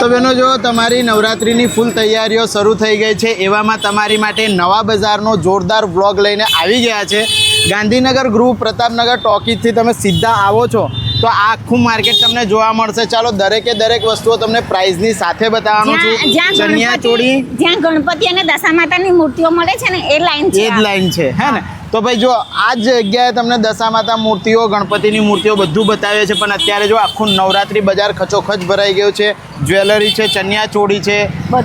તો બહેનો જો તમારી નવરાત્રિની ફૂલ તૈયારીઓ શરૂ થઈ ગઈ છે એવામાં તમારી માટે નવા બજારનો જોરદાર વ્લોગ લઈને આવી ગયા છે. ગાંધીનગર ગૃહ પ્રતાપનગર ટોકીજથી તમે સીધા આવો છો તો આખું માર્કેટ તમને જોવા મળશે. ચાલો દરેકે દરેક વસ્તુઓ તમને પ્રાઇઝની સાથે બતાવવાનું છું. ચણિયા ચોળી. જ્યાં ગણપતિ અને દશા માતાની મૂર્તિઓ મળે છે ને એ લાઈન એ છે જ લાઈન છે હે ને? તો ભાઈ જો આ જ જગ્યાએ તમને દશા માતા મૂર્તિઓ ગણપતિની મૂર્તિઓ બધું બતાવે છે પણ અત્યારે જો આખું નવરાત્રી બજાર ખચોખચ ભરાઈ ગયું છે. જ્વેલરી છે ચણિયા ચોળી છે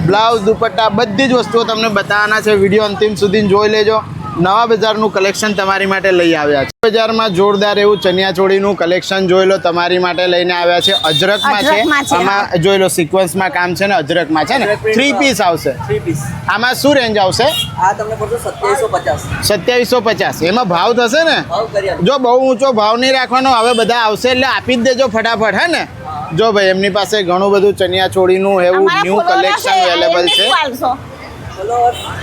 બ્લાઉઝ દુપટ્ટા બધી જ વસ્તુઓ તમને બતાવવાના છે. વીડિયો અંતિમ સુધી જોઈ લેજો. નવા બજારનું કલેક્શન તમારી માટે લઈ આવ્યા છે. બજારમાં જોરદાર એવું ચણિયાચોળીનું કલેક્શન જોઈ લો તમારી માટે લઈને આવ્યા છે. અજરકમાં છે. આમાં જોઈ લો સિક્વન્સમાં કામ છે ને અજરકમાં છે ને? થ્રી પીસ આવશે. આમાં શું રેન્જ આવશે? સત્યાવીસો પચાસ. એમાં ભાવ થશે ને. જો બહુ ઊંચો ભાવ નહીં રાખવાનો હવે બધા આવશે એટલે આપી જ દેજો ફટાફટ હે ને? જો ભાઈ એમની પાસે ઘણું બધું ચણિયાચોળીનું એવું ન્યુ કલેક્શન અવેલેબલ છે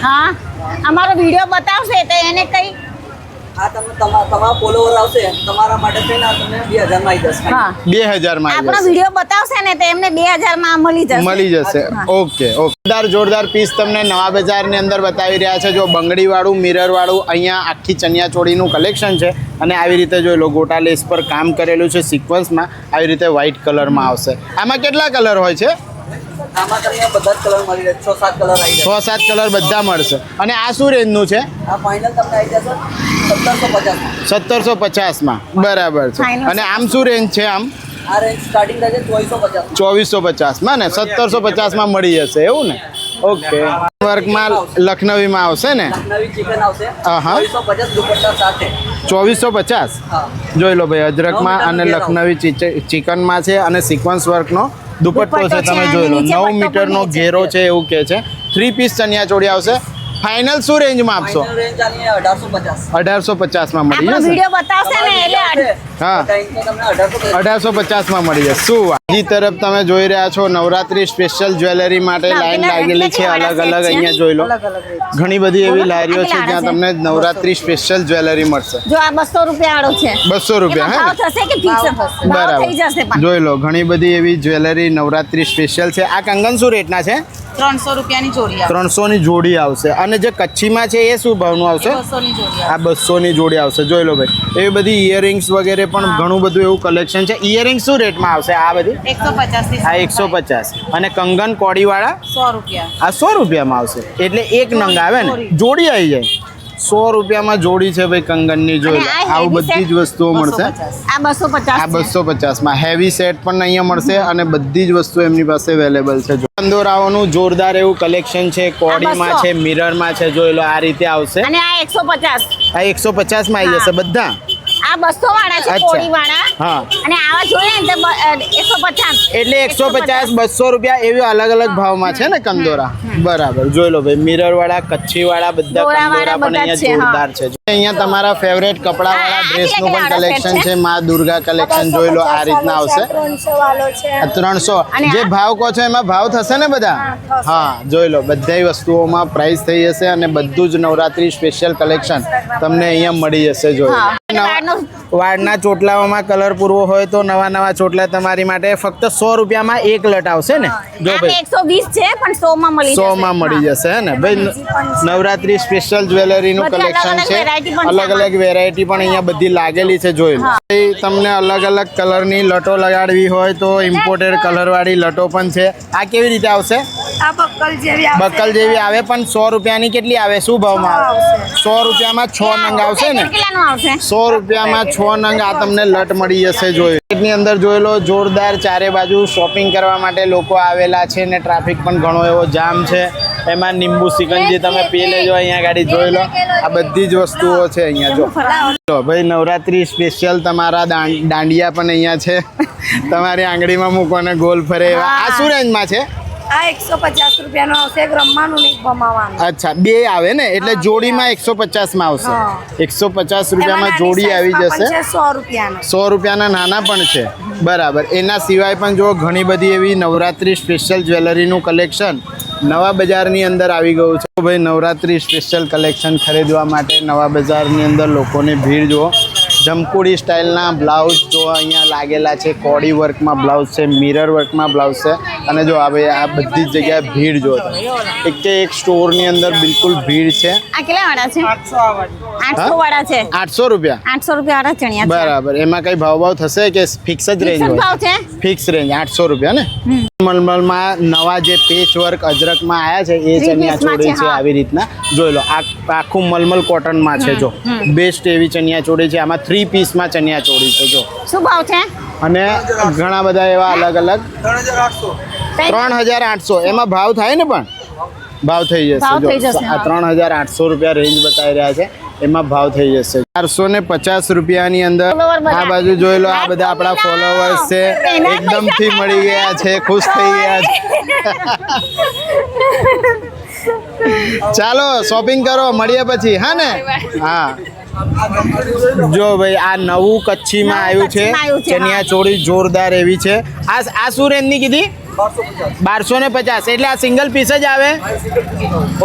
હા અમારો વીડિયો બતાવશે તો એને કઈ આ તમને તમારા ફોલોવર આવશે. તમારા માટે થઈને તમને બે હજારમાં આવી જશે. હા. આપણો આવી વીડિયો બતાવશે ને તો એમને બે હજારમાં મળી જશે. મળી જશે. Okay okay. જોરદાર જોરદાર પીસ તમને નવા બજારની અંદર બતાવી રહ્યા છે. જો બંગડી વાળું મિરર વાળું અહીંયા આખી ચણિયાચોળીનું કલેક્શન છે અને આવી રીતે જોઈ લો ગોટા લેસ પર કામ કરેલું છે સિક્વન્સમાં આવી રીતે વ્હાઇટ કલરમાં આવશે. આમાં કેટલા કલર હોય છે? આમાં તમને બધા કલર મળી રહે છ સાત કલર આવી છ સાત કલર બધા મળશે. અને આ શું રેન્જનું છે? આ ફાઇનલ તમને આવી જશે સત્તરસો પચાસ સત્તરસો પચાસમાં. બરાબર છે. Final અને આમ શું રેન્જ છે આમ? આ રેન્જ સ્ટાર્ટિંગ ચોવીસો પચાસ ચોવીસો પચાસમાં ને? સત્તરસો પચાસમાં મળી જશે એવું ને? ઓકે. વર્કમાં લખનવીમાં આવશે ને? નવી ચિકન આવશે. હા, હા. ચોવીસો પચાસ દુપટ્ટા સાથે. ચોવીસો પચાસ? હા. જોઈ લો ભાઈ અજરકમાં અને લખનવી ચીચ- ચિકનમાં છે અને સિક્વન્સ વર્કનો દુપટ્ટો છે તમે જોઈ લો. નવ મીટરનો ઘેરો છે એવું કે છે. થ્રી પીસ ચણિયા ચોળી આવશે. ફાઇનલ શું રેન્જમાં આપશો? ફાઇનલ રેન્જ આની અઢારસો પચાસ. અઢારસો પચાસમાં મળી જશે. વીડિયો બતાવશે ને એટલે હા. અઢારસો પચાસ. અઢારસો પચાસમાં મળી જશે. શું વાત? બીજી તરફ તમે જોઈ રહ્યા છો નવરાત્રી સ્પેશિયલ જ્વેલરી માટે લાઈન લાગેલી છે અલગ અલગ અહીંયા જોઈ લો. ઘણી બધી એવી લારીઓ છે જ્યાં તમને નવરાત્રી સ્પેશિયલ જ્વેલરી મળશે. જો આ બસો રૂપિયા વાળો છે. 200 રૂપિયા હે થશે કે ફિક્સ બરાબર. થઈ જશે પણ. જોઈ લો ઘણી બધી એવી જ્વેલરી નવરાત્રી સ્પેશિયલ છે. આ કંગન શું રેટના છે? ત્રણસો રૂપિયાની જોડી આવે ત્રણસો ની જોડી આવશે. અને જે કચ્છીમાં છે એ શું ભાવનું આવશે? આ બસો ની જોડી આવશે. જોઈ લો ભાઈ. એવી બધી ઇયરિંગ્સ વગેરે પણ ઘણું બધું એવું કલેક્શન છે. ઇયરિંગ્સ શું રેટમાં આવશે? આ બધી? આ એકસો પચાસ. અને કંગન કોડીવાળા? સો રૂપિયા. આ સો રૂપિયામાં આવશે. એટલે એક નંગ આવે ને? જોડી. આવી જાય. સો રૂપિયામાં જોડી છે ભાઈ કંગનની લો. આવું બધી જ વસ્તુઓ મળશે. આ બસો પચાસમાં. હેવી સેટ પણ અહીંયા મળશે અને બધી જ વસ્તુ એમની પાસે અવેલેબલ છે. જો જોરદાર એવું કલેક્શન છે. કોડીમાં છે મિરરમાં છે જોઈ લો આ રીતે આવશે. અને આ એકસો પચાસ. આ એકસો પચાસમાં આવી જશે બધા? આ બસો વાળા છે. કોળી વાળા હા. અને આવા જોઈએ ને તો એકસો પચાસ. એટલે એકસો પચાસ બસો રૂપિયા એવી અલગ અલગ ભાવમાં છે ને કંદોરા? બરાબર. જોઈ લો ભાઈ મિરર વાળા કચ્છી વાળા બધા કંદોરા પણ અહીંયા જોરદાર છે. અહીંયા તમારા ફેવરેટ કપડા વાળા ડ્રેસનું પણ કલેક્શન છે? માં દુર્ગા કલેક્શન જોઈ લો આ રીતના આવશે. ત્રણસો. અને જે ભાવ કહો છો એમાં ભાવ થશે ને બધા? હા જોઈ લો બધાય વસ્તુઓમાં પ્રાઇસ થઈ જશે અને બધું જ નવરાત્રી સ્પેશિયલ કલેક્શન તમને અહીંયા મળી જશે જોઈ quedarnos no. વાળનો- ચોટલાઓમાં કલર પૂરવો હોય તો નવા નવા ચોટલા તમારી માટે ફક્ત સો રૂપિયામાં એક લટ આવશે ને? જો ભાઈ. એકસો વીસ છે પણ સો માં મળી સો માં મળી જશે હે ને? ભાઈ નવરાત્રી સ્પેશિયલ જ્વેલરીનું કલેક્શન છે. અલગ અલગ વેરાયટી પણ અહીંયા બધી લાગેલી છે જોઈ લો. ભાઈ તમને અલગ અલગ કલરની લટો લગાડવી હોય તો ઇમ્પોર્ટેડ કલરવાળી લટો પણ છે. આ કેવી રીતે આવશે? બકલ જેવી આવે પણ સો રૂપિયાની કેટલી આવે? શું ભાવમાં આવે? સો રૂપિયામાં છ નંગ આવશે ને? સો રૂપિયામાં છ નંગ આ તમને લટ મળી જશે જોઈ. ની અંદર જોઈ લો જોરદાર ચારે બાજુ શોપિંગ કરવા માટે લોકો આવેલા છે ને ટ્રાફિક પણ ઘણો એવો જામ છે. એમાં નિંબુ સિકંજી તમે પી લેજો અહીંયા ગાડી જોઈ લો. આ બધી જ વસ્તુઓ છે અહીંયા જો. ભાઈ નવરાત્રી સ્પેશિયલ તમારા દાંડિયા પણ અહીંયા છે. તમારી આંગળીમાં મૂકો ને ગોલ ફરે એવા. આ શું રેન્જમાં છે? આ એકસો પચાસ રૂપિયાનો આવશે. એક રમવાનું ને એક ભમાવાનું. અચ્છા બે આવે ને? એટલે જોડીમાં એકસો પચાસમાં આવશે. એકસો પચાસ રૂપિયામાં જોડી આવી જશે. સો રૂપિયાનો. સો રૂપિયાના નાના પણ છે. બરાબર. એના સિવાય પણ જો ઘણી બધી એવી નવરાત્રી સ્પેશિયલ જ્વેલરીનું કલેક્શન નવા બજારની અંદર આવી ગયું છે. ભાઈ નવરાત્રી સ્પેશિયલ કલેક્શન ખરીદવા માટે નવા બજારની અંદર લોકોની ભીડ જુઓ. જમકુડી સ્ટાઇલના બ્લાઉઝ જો અહીંયા લાગેલા છે. કોડી વર્કમાં બ્લાઉઝ છે મિરર વર્કમાં બ્લાઉઝ છે. અને જો આ ભાઈ આ બધી જ જગ્યાએ ભીડ જો. એક કે એક સ્ટોરની અંદર બિલકુલ ભીડ છે. આ કેટલા વાળા છે? આઠસો વાળા છે. 800 રૂપિયા. 800 રૂપિયા વાળા ચણિયા છે. બરાબર. એમાં કઈ ભાવ ભાવ થશે કે ફિક્સ જ રેન્જ હોય? ભાવ છે? ફિક્સ રેન્જ આઠસો રૂપિયા ને? મલમલમાં નવા જે પેચ વર્ક અજરકમાં આયા છે એ ચણિયા ચોળી છે, છે આવી રીતના. જોઈ લો આ આખું મલમલ કોટનમાં છે જો. બેસ્ટ એવી ચણિયા ચોળી છે. આમાં થ્રી પીસમાં ચણિયા ચોળી છે જો. શું ભાવ છે? અને ઘણા બધા એવા અલગ અલગ ત્રણ હજાર આઠસો. એમાં ભાવ થાય ને પણ? ભાવ થઈ જશે. આ ત્રણ હજાર આઠસો રૂપિયા રેન્જ બતાવી રહ્યા છે. એમાં ભાવ થઈ જશે. ચારસો ને પચાસ રૂપિયાની અંદર આ બાજુ જોઈ લો આ બધા આપણા ફોલોવર્સ છે. એકદમથી મળી ગયા છે ખુશ થઈ ગયા છે. ચાલો શોપિંગ કરો મળીએ પછી. હા ને? હા. જો ભાઈ આ નવું કચ્છીમાં આવ્યું છે ચણિયા ચોળી જોરદાર એવી છે. આ આ શું રેન્જની કીધી? બારસો પચાસ ને પચાસ. એટલે આ સિંગલ પીસ જ આવે?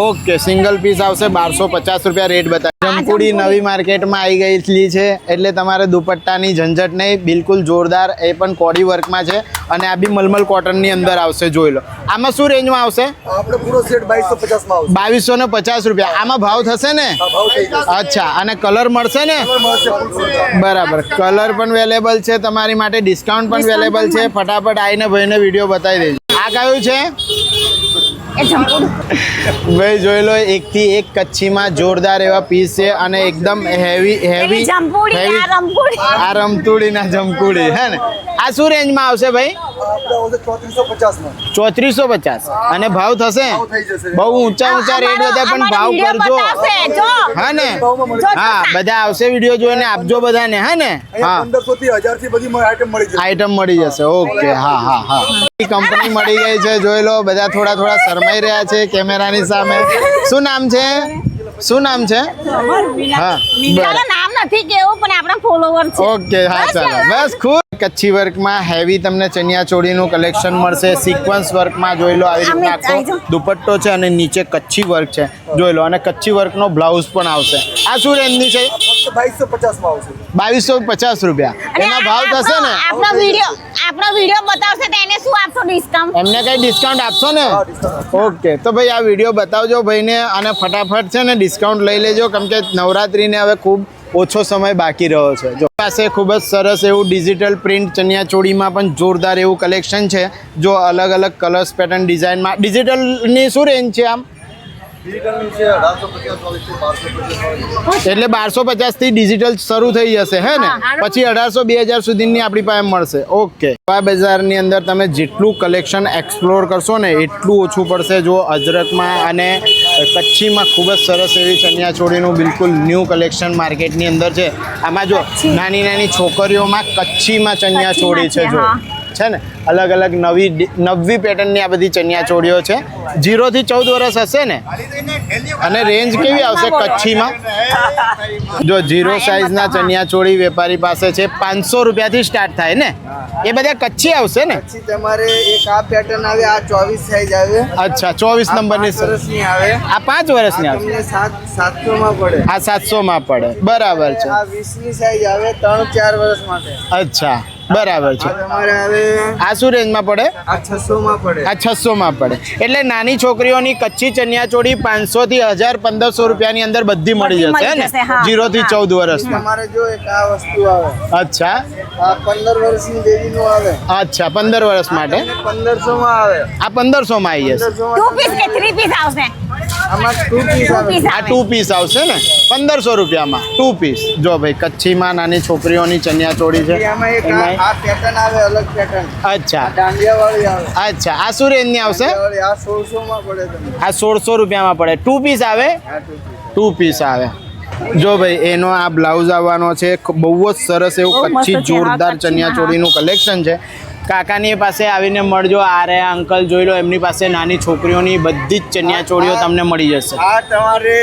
ઓકે સિંગલ પીસ આવશે બારસો પચાસ રૂપિયા રેટ બતાવે. જમકુડી નવી માર્કેટમાં આવી ગયેલી છે એટલે તમારે દુપટ્ટાની ઝંઝટ નહીં બિલકુલ જોરદાર એ પણ કોડી વર્કમાં છે અને આ બી મલમલ કોટનની અંદર આવશે જોઈ લો. આમાં શું રેન્જમાં આવશે? આપણે પૂરો સેટ બાવીસો પચાસમાં બાવીસો ને પચાસ રૂપિયા. આમાં ભાવ થશે ને? અચ્છા અને કલર મળશે ને. બરાબર. કલર પણ અવેલેબલ છે તમારી માટે ડિસ્કાઉન્ટ પણ અવેલેબલ છે. ફટાફટ આવીને ભાઈને વીડિયો બતાવી આ કયું છે? એ જમકુડ ભાઈ જોઈ લો એક થી એક કચ્છીમાં જોરદાર એવા પીસ છે અને એકદમ હેવી હેવી જમપુડી આ રમતુડી ના જમકુડી હે ને? આ શું રેન્જમાં આવશે ભાઈ? ચોત્રીસો પચાસ. અને ભાવ થશે? ભાવ બહુ ઊંચા ઊંચા રેટ બધા પણ ભાવ કરજો. હા ને? હા બધા આવશે વીડિયો જોઈને આપજો બધાને હા ને? હા. પંદરસો થી હજારથી બધી આઈટમ મળી જશે. આઈટમ મળી જશે. ઓકે હા હા હા. કંપની મળી ગઈ છે જોઈ લો બધા થોડા થોડા શરમાઈ રહ્યા છે કેમેરાની સામે. શું નામ છે? શું નામ છે? હા બરાબર. નામ નથી કેવું પણ આપણા ફોલોવર છે. ઓકે હા ચાલો. બસ ખુશ કચ્છી વર્કમાં હેવી તમને ચણિયા ચોળીનું કલેક્શન મળશે. સિક્વન્સ વર્કમાં જોઈ લો આવી રીતના આખો દુપટ્ટો છે અને નીચે કચ્છી વર્ક છે. જોઈ લો અને કચ્છી વર્કનો બ્લાઉઝ પણ આવશે. આ શું રેન્જની છે? બાવીસો પચાસમાં આવશે. બાવીસો પચાસ રૂપિયા. એના એમાં ભાવ થશે ને? આપણો વીડિયો આપણો વીડિયો બતાવશે તો એને શું આપશો ડિસ્કાઉન્ટ એમને કઈ ડિસ્કાઉન્ટ આપશો ને? ઓકે તો ભાઈ આ વીડિયો બતાવજો ભાઈને અને ફટાફટ છે ને ડિસ્કાઉન્ટ લઈ લેજો. કેમ કે નવરાત્રીને હવે ખૂબ ઓછો સમય બાકી રહ્યો છે. જો પાસે ખૂબ જ સરસ એવું ડિજિટલ પ્રિન્ટ ચણિયાચોળીમાં પણ જોરદાર એવું કલેક્શન છે. જો અલગ અલગ કલર્સ પેટર્ન ડિઝાઇનમાં ડિજિટલની શું રેન્જ છે આમ? છે બારસો પચાસથી એટલે બારસો પચાસથી ડિજિટલ શરૂ થઈ જશે હે ને? પછી અઢારસો બે હજાર સુધીની આપણી પાસે મળશે. ઓકે બજારની અંદર તમે જેટલું કલેક્શન એક્સપ્લોર કરશો ને એટલું ઓછું પડશે. જો અજરકમાં અને કચ્છીમાં ખૂબ જ સરસ એવી ચણિયા ચોળીનું બિલકુલ ન્યૂ કલેક્શન માર્કેટની અંદર છે. આમાં જો નાની નાની છોકરીઓમાં કચ્છીમાં ચણિયા ચોળી છે જો. છે ને? અલગ અલગ નવી નવી પેટર્નની આ બધી ચણિયા ચોળીઓ છે. જીરોથી ચૌદ વર્ષ હશે ને? અને રેન્જ કેવી આવશે કચ્છીમાં? જો જીરો સાઈઝના ચણિયા ચોળી વેપારી પાસે છે પાંચસો રૂપિયાથી સ્ટાર્ટ થાય ને? એ બધા કચ્છી આવશે ને? તમારે એક આ પેટર્ન આવે આ ચોવીસ સાઇઝ આવે. અચ્છા ચોવીસ નંબરની આવે. આ પાંચ વર્ષની આવે સાતસો માં પડે. આ સાતસો માં પડે. બરાબર છે. આ વીસની સાઇઝ આવે ત્રણ ચાર વર્ષ માટે. અચ્છા. બરાબર છે. આ તમારે આવે આ શું રેન્જમાં પડે? આ છસો માં પડે. આ છસો માં પડે. એટલે નાની છોકરીઓની કચ્છી ચણિયા ચોળી પાંચસો થી હજાર પંદરસો રૂપિયાની અંદર બધી મળી જશે ને? જીરો થી ચૌદ વર્ષ તમારે જો એક આ વસ્તુ આવે. અચ્છા. આ પંદર વર્ષની બેબી નું આવે. અચ્છા પંદર વર્ષ માટે. પંદરસો માં આવે. આ પંદરસો માં આવી જશે ટુ પીસ કે થ્રી પીસ આવશે? આમાં ટુ પીસ આ ટુ પીસ આવશે ને? પંદરસો રૂપિયામાં ટુ પીસ જો ભાઈ કચ્છીમાં નાની છોકરીઓની ચણિયા ચોળી છે. આમાં એક આ એમાં આ પેટર્ન આવે અલગ પેટર્ન અચ્છા. અચ્છા. આ શું રેન્જની આવશે? આ સોળસો માં પડે તમને. આ સોળસો રૂપિયામાં પડે. ટુ પીસ આવે? ટુ પીસ આવે. જો ભાઈ એનો આ બ્લાઉઝ આવવાનો છે. બહુ જ સરસ એવું કચ્છી જોરદાર ચણિયા ચોળીનું કલેક્શન છે. કાકાની પાસે આવીને મળજો આ રે અંકલ જોઈ લો એમની પાસે નાની છોકરીઓની બધી જ ચણિયા ચોળીઓ તમને મળી જશે. આ તમારે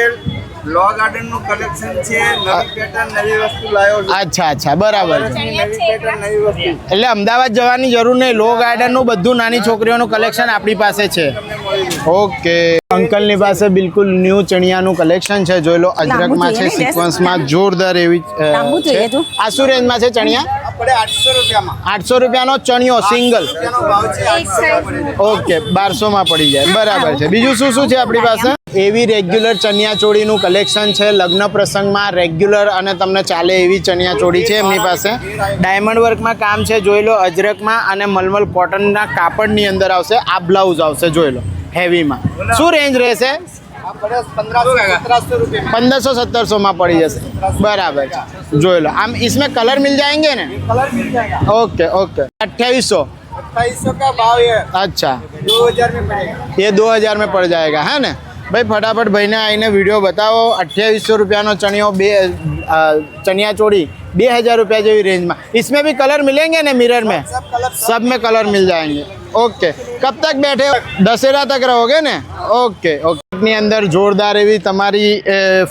લો ગાર્ડનનું કલેક્શન છે નવી પેટર્ન નવી વસ્તુ લાવ્યો છું. અચ્છા અચ્છા બરાબર. છે નવી પેટર્ન નવી વસ્તુ. એટલે અમદાવાદ જવાની જરૂર નહીં લો ગાર્ડનનું બધું નાની છોકરીઓનું કલેક્શન આપણી પાસે છે. ઓકે. અંકલની પાસે બિલકુલ ન્યૂ ચણિયાનું કલેક્શન છે જોઈ લો અજરકમાં છે ને, સિક્વન્સમાં જોરદાર એવી છે. આ શું રેન્જમાં છે ચણિયા? આઠસો રૂપિયાનો ચણિયો સિંગલ. ઓકે બારસો માં પડી જાય. બરાબર છે. બીજું શું શું છે આપણી પાસે? એવી રેગ્યુલર ચણિયા ચોળીનું કલેક્શન છે લગ્ન પ્રસંગમાં રેગ્યુલર અને તમને ચાલે એવી ચણિયા ચોળી છે એમની પાસે ડાયમંડ વર્કમાં કામ છે જોઈ લો અજરકમાં અને મલમલ કોટનના કાપડની અંદર આવશે આ બ્લાઉઝ આવશે જોઈ લો હેવીમાં શું રેન્જ રહેશે આ પડે પંદરસો સત્તરસો રૂપિયા पंद्रह सौ सत्तर सौ में पड़ी जैसे बराबर છે જોઈ લો આમ इसमें कलर मिल जाएंगे ने कलर मिल जाएगा ओके ओके अट्ठाईस सौ अट्ठाईस सौ का भाव है अच्छा दो हजार में पड़ेगा ये दो हज़ार में पड़ जाएगा है ना ભાઈ ફટાફટ ભાઈને આવીને વિડીયો બતાવો અઠ્યાવીસો રૂપિયાનો ચણિયો બે અ, ચણિયા ચોળી બે હજાર રૂપિયા જેવી રેન્જમાં इसमें भी कलर मिलेंगे ना मिरर में सब कलर सब में कलर मिल जाएंगे ओके कब तक बैठे हो दशहरा तक रहोगे ને ઓકે ઓકે ની અંદર જોરદાર એવી તમારી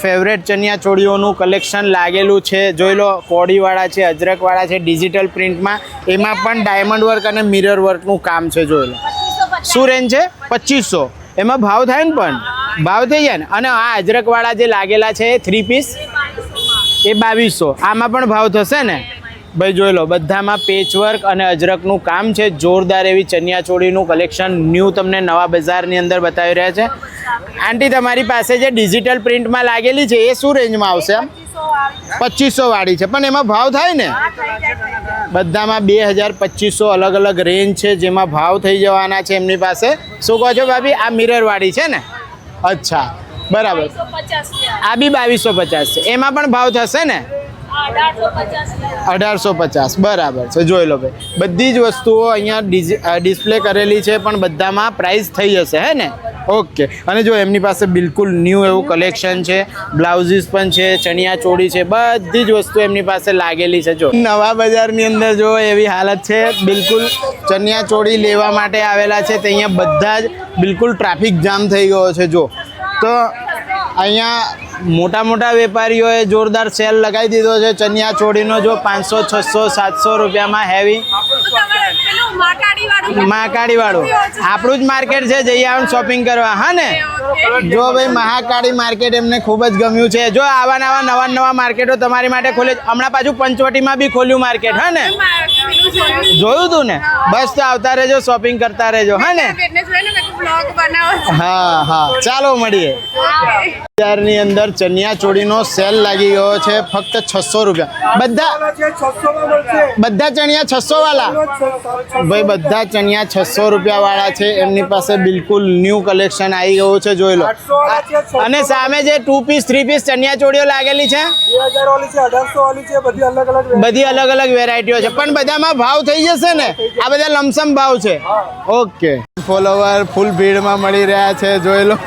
ફેવરેટ ચણિયા ચોળીઓનું કલેક્શન લાગેલું છે જોઈ લો કોડીવાળા છે અજરકવાળા છે ડિજિટલ પ્રિન્ટમાં એમાં પણ ડાયમંડ વર્ક અને મિરર વર્કનું કામ છે જોઈ લો શું રેન્જ છે પચીસો એમાં ભાવ થાય ને પણ ભાવ થઈ જાય ને? અને આ અજરકવાળા જે લાગેલા છે થ્રી પીસ એ બાવીસો. આમાં પણ ભાવ થશે ને? ભાઈ, જોઈ લો, બધામાં પેચવર્ક અને અજરકનું કામ છે. જોરદાર એવી ચણિયા ચોળીનું કલેક્શન ન્યૂ તમને નવા બજારની અંદર બતાવી રહ્યા છે. આંટી તમારી પાસે જે ડિજિટલ પ્રિન્ટમાં લાગેલી છે, એ શું રેન્જમાં આવશે આમ પચીસો વાળી છે. પણ એમાં ભાવ થાય ને? બધામાં બે હજાર પચીસો અલગ અલગ રેન્જ છે, જેમાં ભાવ થઈ જવાના છે એમની પાસે. શું કહો છો ભાભી? આ મિરર વાળી છે ને? અચ્છા બરાબર. આ બી બાવીસો પચાસ છે. એમાં પણ ભાવ થશે ને? અઢારસો પચાસ બરાબર છે. જોઈ લો ભાઈ. બધી જ વસ્તુઓ અહીંયા ડિસ્પ્લે કરેલી છે પણ બધામાં પ્રાઇસ થઈ જશે હે ને? ઓકે. અને જો એમની પાસે બિલકુલ ન્યૂ એવું કલેક્શન છે બ્લાઉઝીસ પણ છે, ચણિયા ચોળી છે, બધી જ વસ્તુ એમની પાસે લાગેલી છે, જો. નવા બજારની અંદર જો એવી હાલત છે, બિલકુલ ચણિયા ચોળી લેવા માટે આવેલા છે, તે અહીંયા બધા જ બિલકુલ ટ્રાફિક જામ થઈ ગયો છે, જો. તો અહીંયા મોટા મોટા વેપારીઓએ જોરદાર સેલ લગાવી દીધો છે, ચણિયા ચોળીનો જો પાંચસો, છસો, સાતસો રૂપિયામાં હેવી મહાકાળી વાળું આપણું જ માર્કેટ છે જઈ આવે શોપિંગ કરવા. હા ને? જો ભાઈ મહાકાળી માર્કેટ એમને ખૂબ જ ગમ્યું છે. જો આવા નવા નવા નવા માર્કેટો તમારી માટે ખોલે હમણાં પાછું પંચવટીમાં બી ખોલ્યું માર્કેટ. હા ને? જોયું તું ને? બસ તો આવતા રહેજો શોપિંગ કરતા રહેજો. હા ને? હા હા. ચાલો મળીએ. બજારની અંદર ચણિયા ચોળીનો સેલ લાગી ગયો છે ફક્ત છસો રૂપિયા. બધા બધા ચણિયા છસો વાળા ભાઈ બધા ચણિયા છસો રૂપિયા વાળા છે. એમની પાસે બિલકુલ ન્યૂ કલેક્શન આવી ગયું છે જોઈ લો. અને સામે જે ટુ પીસ થ્રી પીસ ચણિયા ચોળીઓ લાગેલી છે? બધી અલગ અલગ વેરાયટીઓ છે. પણ બધામાં ભાવ થઈ જશે ને? આ બધા લમસમ ભાવ છે. ઓકે. ફોલોવર ફૂલ ભીડમાં મળી રહ્યા છે જોઈ લો.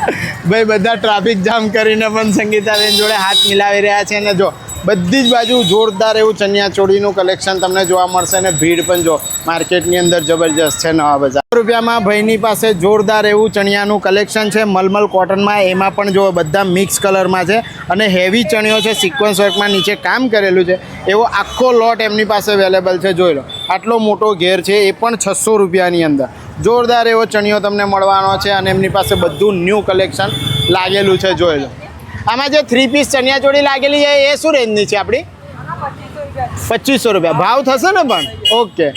ભાઈ બધા ટ્રાફિક જામ કરીને પણ સંગીતાબેન જોડે હાથ મિલાવી રહ્યા છે ને જો. બધી જ બાજુ જોરદાર એવું ચણિયા ચોળીનું કલેક્શન તમને જોવા મળશે અને ભીડ પણ જો માર્કેટની અંદર જબરજસ્ત છે નવા બજાર. રૂપિયામાં ભાઈની પાસે જોરદાર એવું ચણિયાનું કલેક્શન છે. મલમલ કોટનમાં એમાં પણ જો બધા મિક્સ કલરમાં છે અને હેવી ચણિયો છે. સિક્વન્સ વર્કમાં નીચે કામ કરેલું છે. એવો આખો લોટ એમની પાસે અવેલેબલ છે. જોઈ લો. આટલો મોટો ઘેર છે એ પણ છસો રૂપિયાની અંદર. જોરદાર એવો ચણિયો તમને મળવાનો છે અને એમની પાસે બધું ન્યૂ કલેક્શન લાગેલું છે. જોઈ લો. આમાં જે થ્રી પીસ ચણિયા ચોળી લાગેલી છે, એ શું રેન્જની છે આપણી? પચીસો રૂપિયા. ભાવ થશે ને પણ? ઓકે.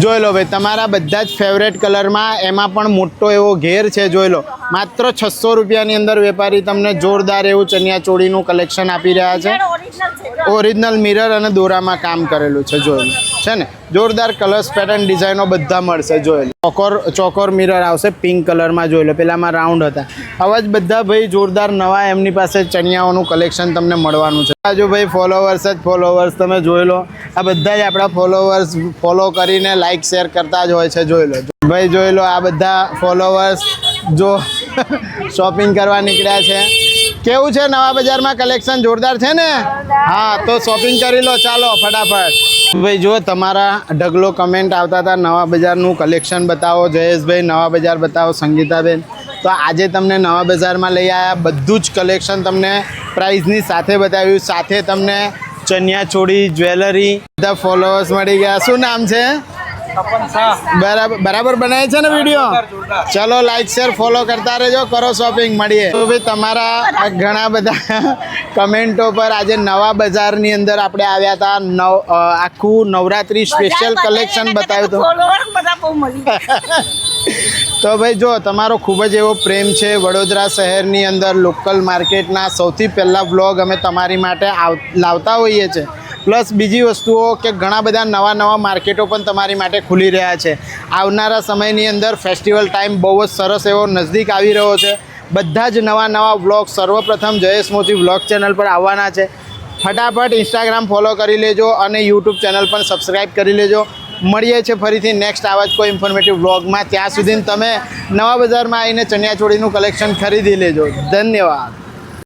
જોઈ લો ભાઈ, તમારા બધા જ ફેવરેટ કલરમાં એમાં પણ મોટો એવો ઘેર છે, જોઈ લો. માત્ર છસો રૂપિયાની અંદર વેપારી તમને જોરદાર એવું ચણિયા ચોળીનું કલેક્શન આપી રહ્યા છે. ઓરિજિનલ મિરર અને દોરામાં કામ કરેલું છે જોઈ લો છે ને? જોરદાર કલર્સ પેટર્ન ડિઝાઇનો બધા મળશે જોયેલું ચોકોર ચોકોર મિરર આવશે પિંક કલરમાં જોઈ લો. પેલામાં રાઉન્ડ હતા. આવા જ બધા ભાઈ જોરદાર નવા એમની પાસે ચણિયાઓનું કલેક્શન તમને મળવાનું છે. આજુ ભાઈ ફોલોવર્સ જ ફોલોવર્સ તમે જોઈ લો. આ બધા જ આપણા ફોલોવર્સ ફોલો કરીને લાઇક શેર કરતા જ હોય છે, જોઈ લો. ભાઈ જોઈ લો, આ બધા ફોલોવર્સ જો શોપિંગ કરવા નીકળ્યા છે. કેવું છે નવા બજારમાં કલેક્શન જોરદાર છે ને? હા તો શોપિંગ કરી લો ચાલો ફટાફટ. ભાઈ જો તમારા ઢગલો કમેન્ટ આવતા હતા નવા બજારનું કલેક્શન બતાવો જયેશભાઈ નવા બજાર બતાવો સંગીતાબેન. તો આજે તમને નવા બજારમાં લઈ આવ્યા બધું જ કલેક્શન તમને પ્રાઇઝની સાથે બતાવ્યું. સાથે તમને ચણિયા ચોળી જ્વેલરી બધા ફોલોઅર્સ મળી ગયા. શું નામ છે? બરાબર બરાબર બનાવે છે ને વીડિયો ચલો લાઈક શેર ફોલો કરતા રહેજો. કરો શોપિંગ મળીએ. તો ભાઈ તમારા ઘણા બધા કમેન્ટો પર આજે નવા બજારની અંદર આપણે આવ્યા હતા. નવ આખું નવરાત્રી સ્પેશિયલ કલેક્શન બતાવ્યું હતું. તો ભાઈ જો તમારો ખૂબ જ એવો પ્રેમ છે વડોદરા શહેરની અંદર લોકલ માર્કેટના સૌથી પહેલાં બ્લોગ અમે તમારી માટે આવ- લાવતા હોઈએ છીએ પ્લસ બીજી વસ્તુઓ કે ઘણા બધા નવા નવા માર્કેટો પણ તમારી માટે ખુલી રહ્યા છે. આવનારા સમયની અંદર ફેસ્ટિવલ ટાઈમ બહુ જ સરસ એવો નજદીક આવી રહ્યો છે. બધા જ નવા નવા વ્લોગ, સર્વપ્રથમ જયેશ મોતી વ્લોગ ચેનલ પર આવવાના છે. ફટાફટ ઇન્સ્ટાગ્રામ ફોલો કરી લેજો અને યુટ્યુબ ચેનલ પણ સબસ્ક્રાઈબ કરી લેજો. મળીએ છીએ ફરીથી નેક્સ્ટ આવા જ કોઈ ઇન્ફોર્મેટિવ વ્લોગમાં. ત્યાં સુધી તમે નવા બજારમાં આવીને ચણિયાચોળીનું કલેક્શન ખરીદી લેજો. ધન્યવાદ.